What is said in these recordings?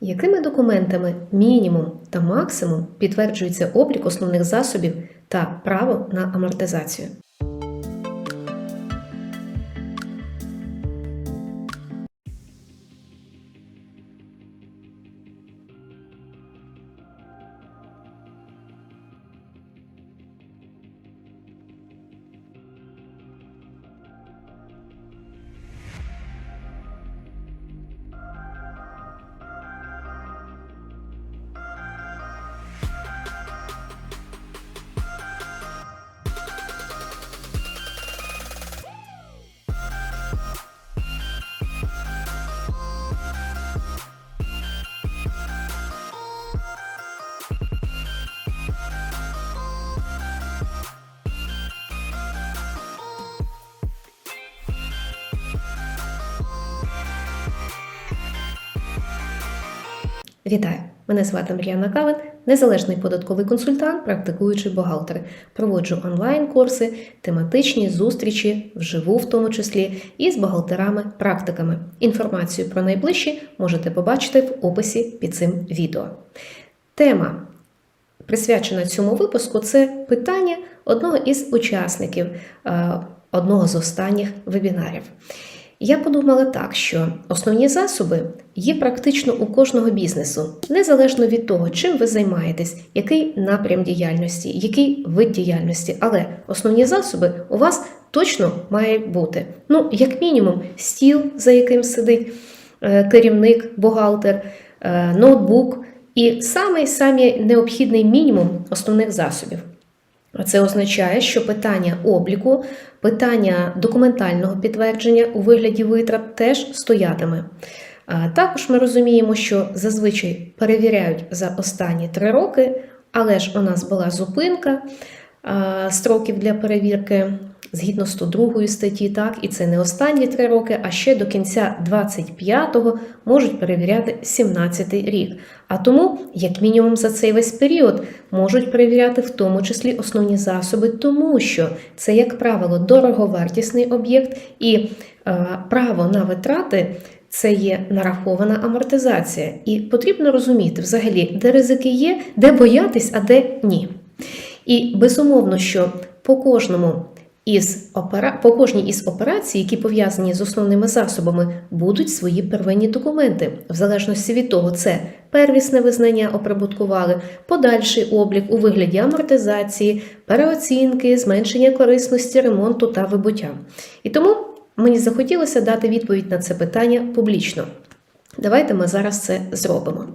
Якими документами мінімум та максимум підтверджується облік основних засобів та право на амортизацію? Вітаю! Мене звати Мар'яна Кавин, незалежний податковий консультант, практикуючий бухгалтер. Проводжу онлайн-курси, тематичні зустрічі, вживу в тому числі, із бухгалтерами-практиками. Інформацію про найближчі можете побачити в описі під цим відео. Тема, присвячена цьому випуску, це питання одного із учасників е, одного з останніх вебінарів. Я подумала так, що основні засоби є практично у кожного бізнесу, незалежно від того, чим ви займаєтесь, який напрям діяльності, який вид діяльності, але основні засоби у вас точно має бути. Ну, як мінімум, стіл, за яким сидить е, керівник, бухгалтер, е, ноутбук і самий самий необхідний мінімум основних засобів. Це означає, що питання обліку, питання документального підтвердження у вигляді витрат теж стоятиме. Також ми розуміємо, що зазвичай перевіряють за останні три роки, але ж у нас була зупинка строків для перевірки згідно 102 статті, так, і це не останні три роки, а ще до кінця 25-го можуть перевіряти 17-й рік. А тому, як мінімум, за цей весь період можуть перевіряти в тому числі основні засоби, тому що це, як правило, дороговартісний об'єкт і е, право на витрати. Це є нарахована амортизація, і потрібно розуміти взагалі, де ризики є, де боятись, а де ні. І безумовно, що по кожному із опера... по кожній із операцій, які пов'язані з основними засобами, будуть свої первинні документи. В залежності від того, це первісне визнання оприбуткували, подальший облік у вигляді амортизації, переоцінки, зменшення корисності, ремонту та вибуття. І тому мені захотілося дати відповідь на це питання публічно. Давайте ми зараз це зробимо.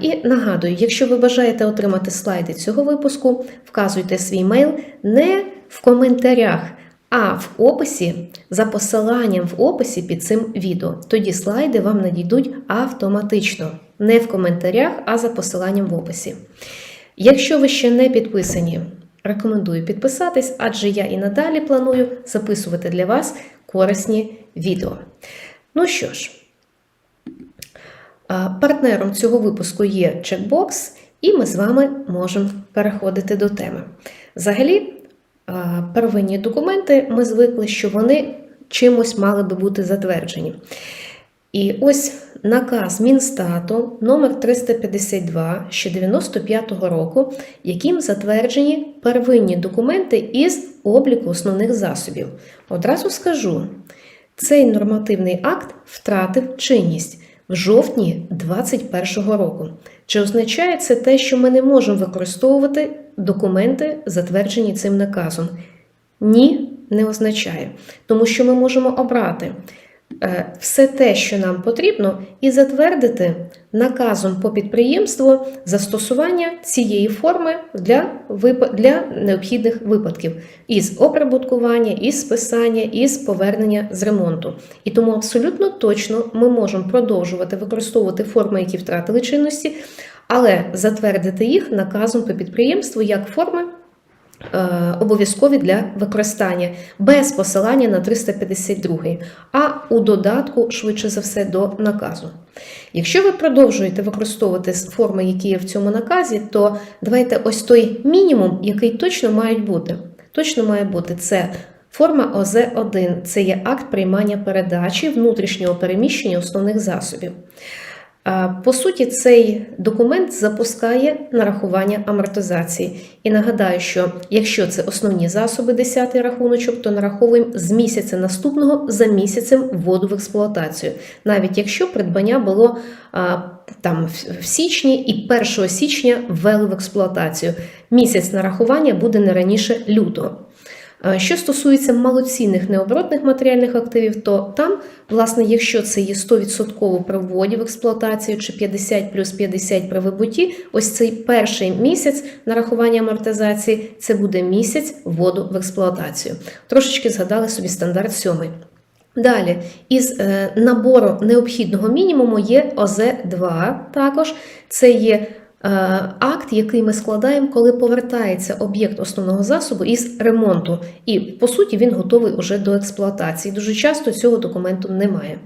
І нагадую, якщо ви бажаєте отримати слайди цього випуску, вказуйте свій мейл не в коментарях, а в описі за посиланням в описі під цим відео. Тоді слайди вам надійдуть автоматично. Не в коментарях, а за посиланням в описі. Якщо ви ще не підписані, рекомендую підписатись, адже я і надалі планую записувати для вас корисні відео. Ну що ж. Партнером цього випуску є чекбокс, і ми з вами можемо переходити до теми. Взагалі, первинні документи ми звикли, що вони чимось мали би бути затверджені. І ось наказ Мінстату номер 352 ще 95-го року, яким затверджені первинні документи із обліку основних засобів. Одразу скажу, цей нормативний акт втратив чинність в жовтні 2021 року. Чи означає це те, що ми не можемо використовувати документи, затверджені цим наказом? Ні, не означає, тому що ми можемо обрати е, все те, що нам потрібно, і затвердити наказом по підприємству застосування цієї форми для для необхідних випадків із оприбуткування, із списання, із повернення з ремонту. І тому абсолютно точно ми можемо продовжувати використовувати форми, які втратили чинності, але затвердити їх наказом по підприємству як форми. Е, обов'язкові для використання без посилання на 352, а у додатку, швидше за все, до наказу. Якщо ви продовжуєте використовувати форми, які є в цьому наказі, то давайте ось той мінімум, який точно мають бути. Точно має бути це форма ОЗ1, це є акт приймання передачі внутрішнього переміщення основних засобів. А, По суті, цей документ запускає нарахування амортизації. І нагадаю, що якщо це основні засоби 10 рахуночок, то нараховуємо з місяця наступного за місяцем вводу в експлуатацію, навіть якщо придбання було а, там в січні і 1 січня ввели в експлуатацію. Місяць нарахування буде не раніше лютого. Е, Що стосується малоцінних необоротних матеріальних активів, то там, власне, якщо це є 100% при вводі в експлуатацію чи 50 плюс 50 при вибутті, ось цей перший місяць нарахування амортизації це буде місяць вводу в експлуатацію. Трошечки згадали собі стандарт сьомий. Далі, із е, набору необхідного мінімуму є ОЗ-2 також. Це є акт, який ми складаємо, коли повертається об'єкт основного засобу із ремонту. І, по суті, він готовий уже до експлуатації. Дуже часто цього документу немає.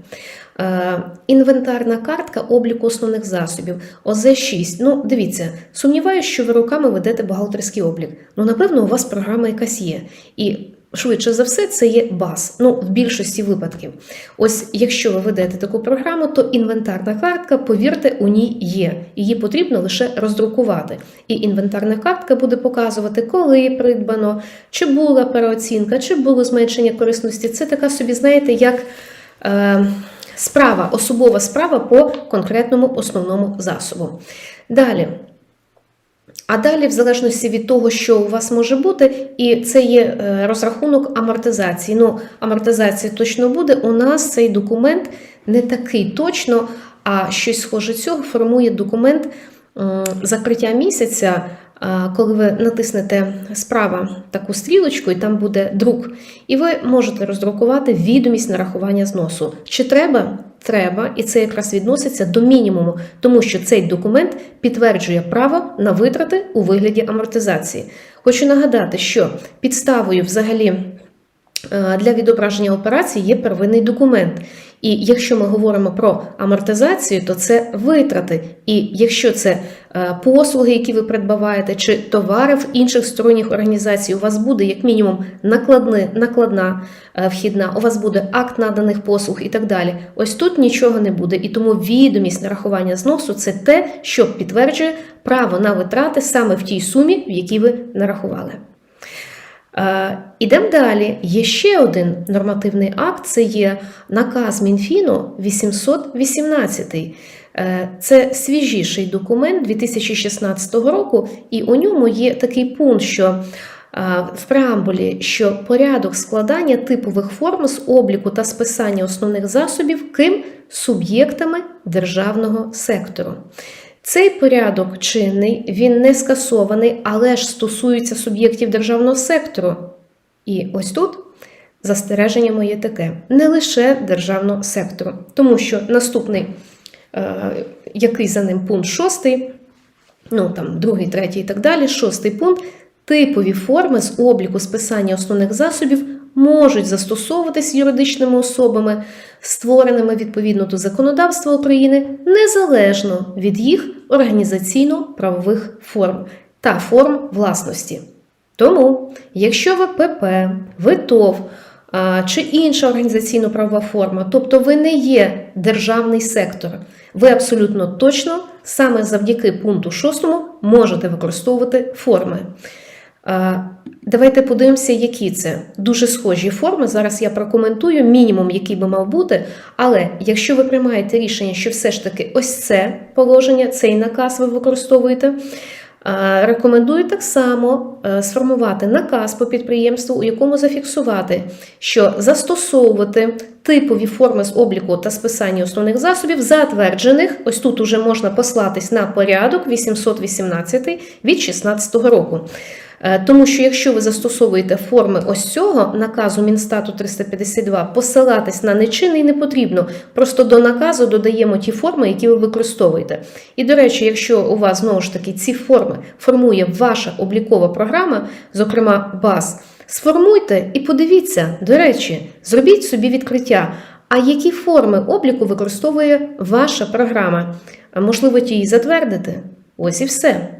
Е, Інвентарна картка обліку основних засобів ОЗ-6. Ну, дивіться, сумніваюся, що ви руками ведете бухгалтерський облік. Ну, напевно, у вас програма якась є. І Швидше за все, це є баз. Ну, в більшості випадків. Ось, якщо ви ведете таку програму, то інвентарна картка, повірте, у ній є. Її потрібно лише роздрукувати. І інвентарна картка буде показувати, коли придбано, чи була переоцінка, чи було зменшення корисності. Це така собі, знаєте, як. Е, Справа, особова справа по конкретному основному засобу. Далі. А далі, в залежності від того, що у вас може бути, і це є е, розрахунок амортизації. Ну, амортизація точно буде. У нас цей документ не такий точно, а щось схоже цього формує документ закриття місяця. Коли ви натиснете справа таку стрілочку, і там буде друк, і ви можете роздрукувати відомість нарахування зносу. Чи треба? Треба, і це якраз відноситься до мінімуму, тому що цей документ підтверджує право на витрати у вигляді амортизації. Хочу нагадати, що підставою взагалі для відображення операцій є первинний документ. І якщо ми говоримо про амортизацію, то це витрати. І якщо це е, послуги, які ви придбаваєте, чи товари в інших сторонніх організацій, у вас буде як мінімум накладни, накладна е, вхідна, у вас буде акт наданих послуг і так далі. Ось тут нічого не буде. І тому відомість нарахування зносу це те, що підтверджує право на витрати саме в тій сумі, в якій ви нарахували. Е, Ідемо далі. Є ще один нормативний акт це є наказ Мінфіну 818. Е, Це свіжіший документ 2016 року, і у ньому є такий пункт, що е, в преамбулі, що порядок складання типових форм з обліку та списання основних засобів ким суб'єктами державного сектору. Цей порядок чинний, він не скасований, але ж стосується суб'єктів державного сектору. І ось тут застереження моє таке: не лише державного сектору, тому що наступний, е, який за ним пункт шостий, ну там другий, третій і так далі, шостий пункт. Типові форми з обліку списання основних засобів можуть застосовуватись юридичними особами, створеними відповідно до законодавства України, незалежно від їх організаційно-правових форм та форм власності. Тому, якщо ви ПП, ви ТОВ а, чи інша організаційно-правова форма, тобто ви не є державний сектор, ви абсолютно точно саме завдяки пункту 6 можете використовувати форми. А, Давайте подивимося, які це дуже схожі форми. Зараз я прокоментую мінімум, який би мав бути. Але якщо ви приймаєте рішення, що все ж таки ось це положення, цей наказ ви використовуєте, рекомендую так само е, сформувати наказ по підприємству, у якому зафіксувати, що застосовувати типові форми з обліку та списання основних засобів, затверджених, ось тут уже можна послатись на порядок 818 від 2016 року. Е, Тому що якщо ви застосовуєте форми ось цього наказу Мінстату 352, посилатись на нечинний не потрібно. Просто до наказу додаємо ті форми, які ви використовуєте. І, до речі, якщо у вас знову ж таки ці форми формує ваша облікова програма, зокрема БАЗ, сформуйте і подивіться, до речі, зробіть собі відкриття. А які форми обліку використовує ваша програма? Можливо, ті її затвердити? Ось і все.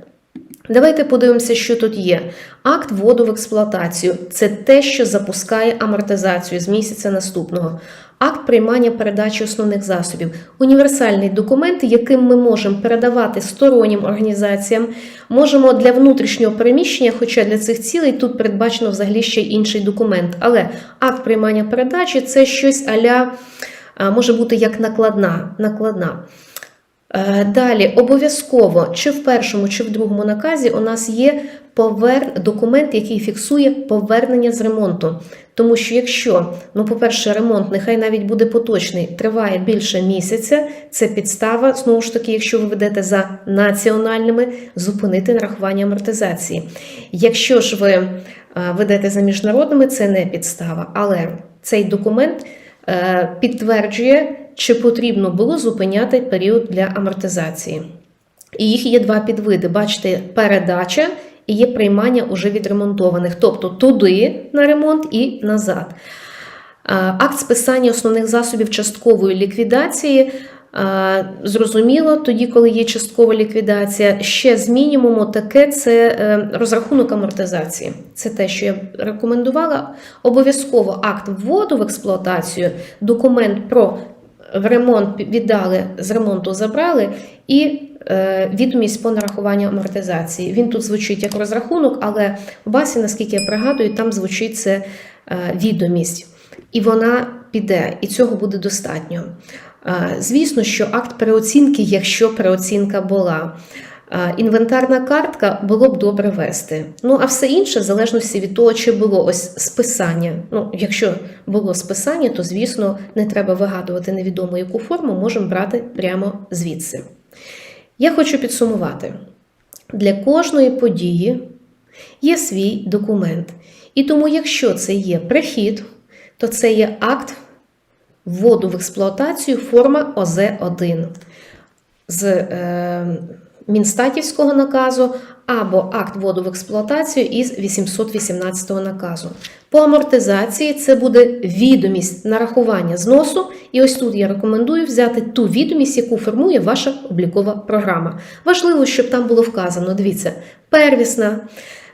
Давайте подивимося, що тут є. Акт вводу в експлуатацію це те, що запускає амортизацію з місяця наступного. Акт приймання передачі основних засобів універсальний документ, яким ми можемо передавати стороннім організаціям, можемо для внутрішнього переміщення, хоча для цих цілей тут передбачено взагалі ще інший документ. Але акт приймання передачі це щось аля може бути як накладна. накладна. Е, Далі обов'язково чи в першому, чи в другому наказі у нас є повер... документ, який фіксує повернення з ремонту. Тому що якщо, ну, по-перше, ремонт, нехай навіть буде поточний, триває більше місяця, це підстава, знову ж таки, якщо ви ведете за національними, зупинити нарахування амортизації. Якщо ж ви е, ведете за міжнародними, це не підстава. Але цей документ е, підтверджує, чи потрібно було зупиняти період для амортизації. І їх є два підвиди. Бачите, передача і є приймання уже відремонтованих, тобто туди на ремонт і назад. Акт списання основних засобів часткової ліквідації. Зрозуміло, тоді, коли є часткова ліквідація, ще з мінімуму таке це е, розрахунок амортизації. Це те, що я рекомендувала. Обов'язково акт вводу в експлуатацію, документ про ремонт віддали, з ремонту забрали, і е, відомість по нарахуванню амортизації. Він тут звучить як розрахунок, але в басі, наскільки я пригадую, там звучить це е, відомість. І вона піде, і цього буде достатньо. Е, звісно, що акт переоцінки, якщо переоцінка була. Інвентарна картка було б добре вести. Ну, а все інше, в залежності від того, чи було ось списання. Ну, якщо було списання, то, звісно, не треба вигадувати невідомо яку форму, можемо брати прямо звідси. Я хочу підсумувати: для кожної події є свій документ. І тому, якщо це є прихід, то це є акт вводу в експлуатацію форма ОЗ-1 з е, Мінстатівського наказу або акт вводу в експлуатацію із 818 наказу. По амортизації це буде відомість нарахування зносу, і ось тут я рекомендую взяти ту відомість, яку формує ваша облікова програма. Важливо, щоб там було вказано: дивіться, первісна.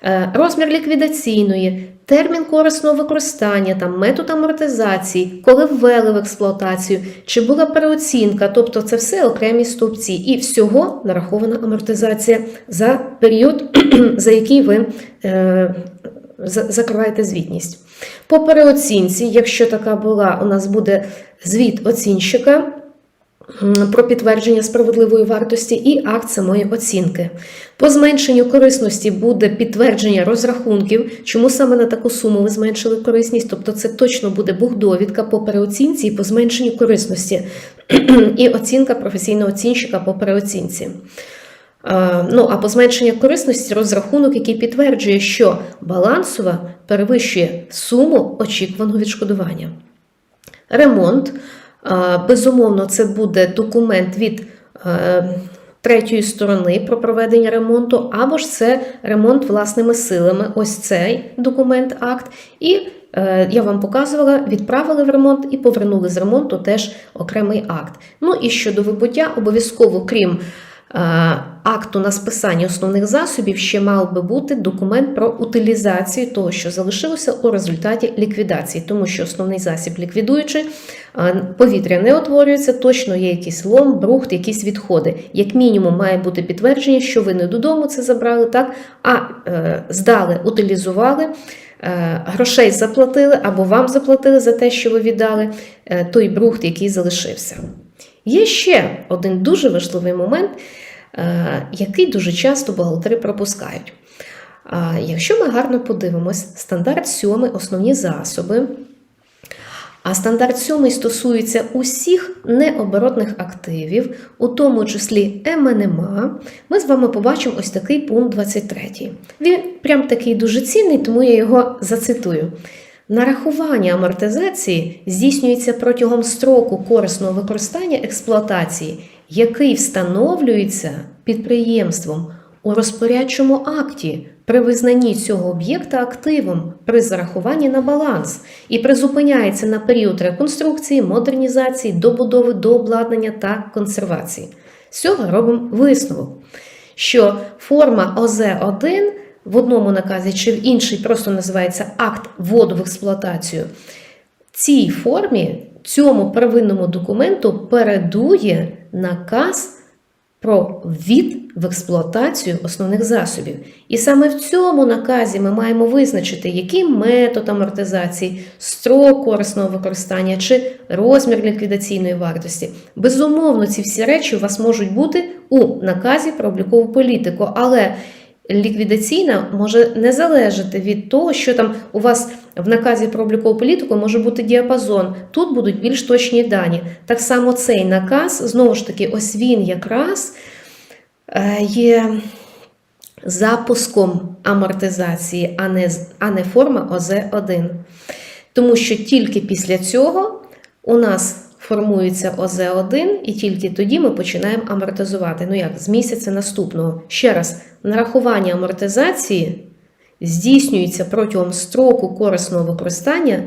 е, Розмір ліквідаційної, термін корисного використання, там, метод амортизації, коли ввели в експлуатацію, чи була переоцінка, тобто це все окремі стовпці. І всього нарахована амортизація за період, за який ви е, закриваєте звітність. По переоцінці, якщо така була, у нас буде звіт оцінщика. Про підтвердження справедливої вартості і акт самої оцінки. По зменшенню корисності буде підтвердження розрахунків, чому саме на таку суму ви зменшили корисність, тобто це точно буде бухдовідка по переоцінці і по зменшенню корисності, і оцінка професійного оцінщика по переоцінці. Е, Ну, а по зменшенню корисності розрахунок, який підтверджує, що балансова перевищує суму очікуваного відшкодування. Ремонт. Безумовно, це буде документ від е, третьої сторони про проведення ремонту, або ж це ремонт власними силами. Ось цей документ, акт. І е, я вам показувала, відправили в ремонт і повернули з ремонту теж окремий акт. Ну і щодо вибуття, обов'язково, крім акту на списання основних засобів, ще мав би бути документ про утилізацію того, що залишилося у результаті ліквідації, тому що основний засіб ліквідуючи, е, повітря не утворюється, точно є якийсь лом, брухт, якісь відходи. Як мінімум, має бути підтвердження, що ви не додому це забрали, так, а е, здали, утилізували. е, Грошей заплатили або вам заплатили за те, що ви віддали е, той брухт, який залишився. Є ще один дуже важливий момент, е, який дуже часто бухгалтери пропускають. Якщо ми гарно подивимось, стандарт 7 основні засоби. А стандарт 7 стосується усіх необоротних активів, у тому числі МНМА. Ми з вами побачимо ось такий пункт 23. Він прям такий дуже цінний, тому я його зацитую. Нарахування амортизації здійснюється протягом строку корисного використання експлуатації, який встановлюється підприємством у розпорядчому акті при визнанні цього об'єкта активом при зарахуванні на баланс і призупиняється на період реконструкції, модернізації, добудови, дообладнання та консервації. З цього робимо висновок, що форма ОЗ-1 в одному наказі чи в інший просто називається акт вводу в експлуатацію. Цій формі цьому первинному документу передує наказ про ввід в експлуатацію основних засобів. І саме в цьому наказі ми маємо визначити, який метод амортизації, строк корисного використання чи розмір ліквідаційної вартості. Безумовно, ці всі речі у вас можуть бути у наказі про облікову політику, але ліквідаційна може не залежати від того, що там у вас в наказі про облікову політику може бути діапазон. Тут будуть більш точні дані. Так само цей наказ, знову ж таки, ось він якраз е, є запуском амортизації, а не, а не форма ОЗ-1. Тому що тільки після цього у нас формується ОЗ-1, і тільки тоді ми починаємо амортизувати. Ну як, з місяця наступного. Ще раз, нарахування амортизації здійснюється протягом строку корисного використання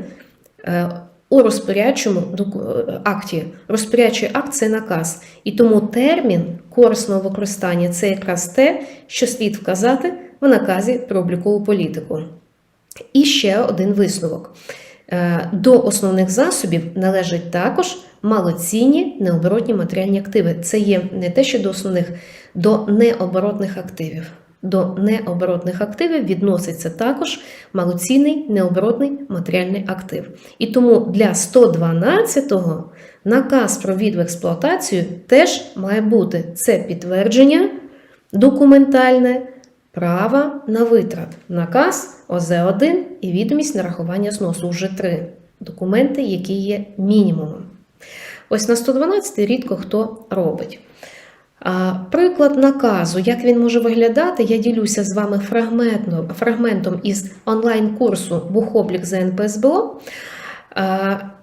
е, у розпорядчому е, акті. Розпорядчий акт це наказ. І тому термін корисного використання це якраз те, що слід вказати в наказі про облікову політику. І ще один висновок. Е, До основних засобів належать також малоцінні необоротні матеріальні активи. Це є не те, що до основних, до необоротних активів. До необоротних активів відноситься також малоцінний необоротний матеріальний актив. І тому для 112-го наказ про від в експлуатацію теж має бути це підтвердження документальне права на витрат. Наказ ОЗ-1 і відомість нарахування зносу вже три документи, які є мінімумом. Ось на 112 рідко хто робить. Приклад наказу, як він може виглядати, я ділюся з вами фрагментом, із онлайн-курсу Бухоблік НПСБО.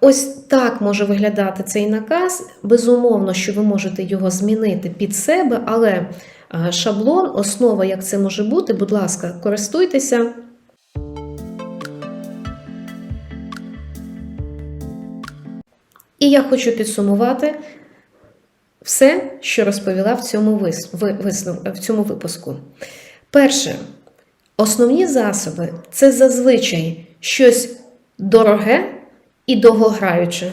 Ось так може виглядати цей наказ. Безумовно, що ви можете його змінити під себе, але шаблон, основа, як це може бути, будь ласка, користуйтеся. І я хочу підсумувати все, що розповіла в цьому, вис... ви- висну- в цьому випуску. Перше, основні засоби це зазвичай щось дороге і довгограюче.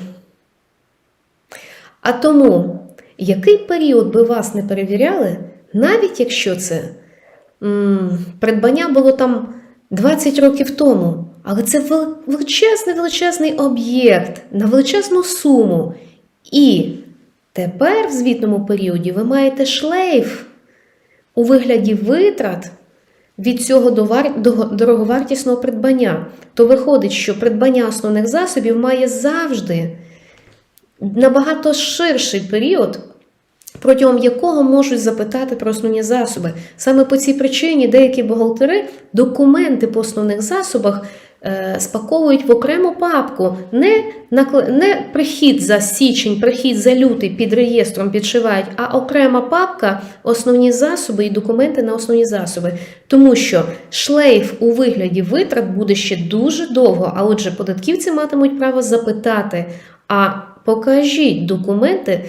А тому, який період би вас не перевіряли, навіть якщо це м, придбання було там 20 років тому, але це вел- величезний величезний об'єкт на величезну суму. І тепер в звітному періоді ви маєте шлейф у вигляді витрат від цього дороговартісного придбання. То виходить, що придбання основних засобів має завжди набагато ширший період, протягом якого можуть запитати про основні засоби. Саме по цій причині деякі бухгалтери документи по основних засобах е, спаковують в окрему папку. Не, не прихід за січень, прихід за лютий під реєстром підшивають, а окрема папка основні засоби і документи на основні засоби. Тому що шлейф у вигляді витрат буде ще дуже довго, а отже, податківці матимуть право запитати. А покажіть документи,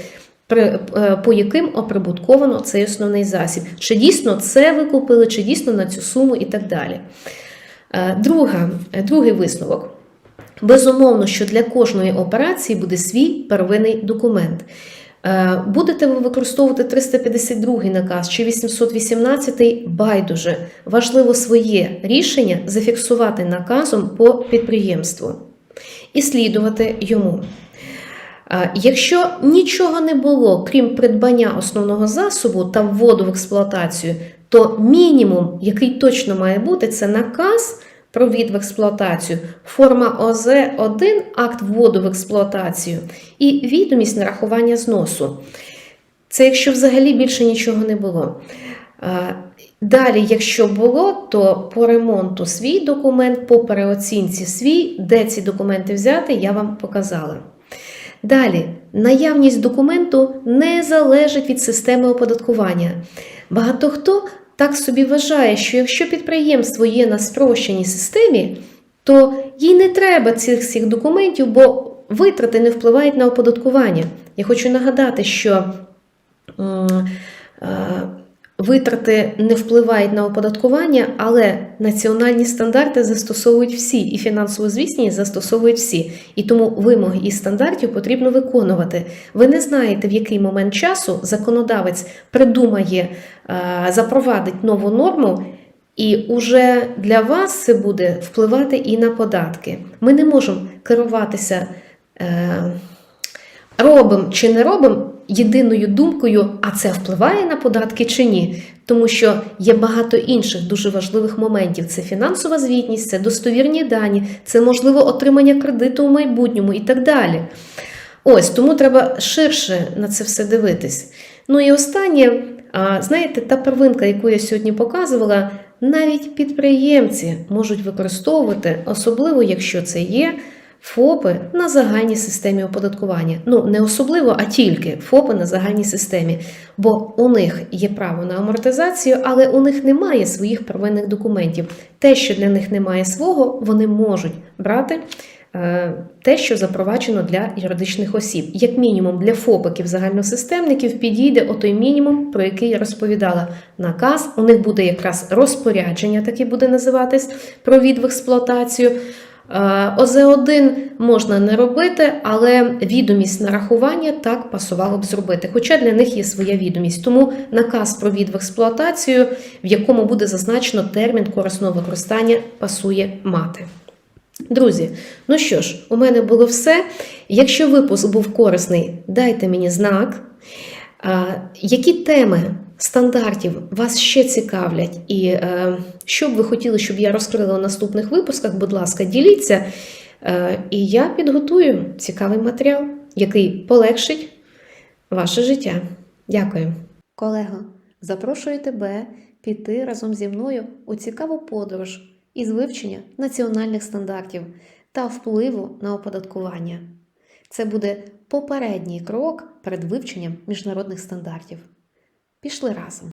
по яким оприбутковано цей основний засіб. Чи дійсно це ви купили, чи дійсно на цю суму і так далі. Е, Друга, е, другий висновок. Безумовно, що для кожної операції буде свій первинний документ. Е, Будете ви використовувати 352 наказ чи 818 байдуже. Важливо своє рішення зафіксувати наказом по підприємству і слідувати йому. Е, Якщо нічого не було, крім придбання основного засобу та вводу в експлуатацію, то мінімум, який точно має бути, це наказ про ввід в експлуатацію, форма ОЗ-1, акт вводу в експлуатацію і відомість нарахування зносу. Це якщо взагалі більше нічого не було. Е, Далі, якщо було, то по ремонту свій документ, по переоцінці свій, де ці документи взяти, я вам показала. Далі, наявність документу не залежить від системи оподаткування. Багато хто так собі вважає, що якщо підприємство є на спрощеній системі, то їй не треба цих всіх документів, бо витрати не впливають на оподаткування. Я хочу нагадати, що м, е, витрати не впливають на оподаткування, але національні стандарти застосовують всі, і фінансову звісність застосовують всі. І тому вимоги і стандартів потрібно виконувати. Ви не знаєте, в який момент часу законодавець придумає, е, запровадить нову норму. І уже для вас це буде впливати і на податки. Ми не можемо керуватися е, робимо чи не робимо єдиною думкою, а це впливає на податки чи ні. Тому що є багато інших дуже важливих моментів: це фінансова звітність, це достовірні дані, це можливо отримання кредиту у майбутньому і так далі. Ось тому треба ширше на це все дивитись. Ну і останнє, знаєте, та первинка, яку я сьогодні показувала, навіть підприємці можуть використовувати, особливо якщо це є ФОПи на загальній системі оподаткування. Ну, не особливо, а тільки ФОПи на загальній системі. Бо у них є право на амортизацію, але у них немає своїх первинних документів. Те, що для них немає свого, вони можуть брати. е, Те, що запроваджено для юридичних осіб, як мінімум для ФОПиків загальносистемників, підійде отой мінімум, про який я розповідала. Наказ у них буде якраз розпорядження, таке буде називатись про від в експлуатацію. Е, ОЗ1 можна не робити, але відомість нарахування так пасувало б зробити. Хоча для них є своя відомість. Тому наказ про від в експлуатацію, в якому буде зазначено термін корисного використання, пасує мати. Друзі, ну що ж, у мене було все. Якщо випуск був корисний, дайте мені знак. Які теми стандартів вас ще цікавлять, і е, що б ви хотіли, щоб я розкрила у наступних випусках, будь ласка, діліться. Е, і я підготую цікавий матеріал, який полегшить ваше життя. Дякую. Колего, запрошую тебе піти разом зі мною у цікаву подорож із вивчення національних стандартів та впливу на оподаткування. Це буде попередній крок перед вивченням міжнародних стандартів. Пішли разом.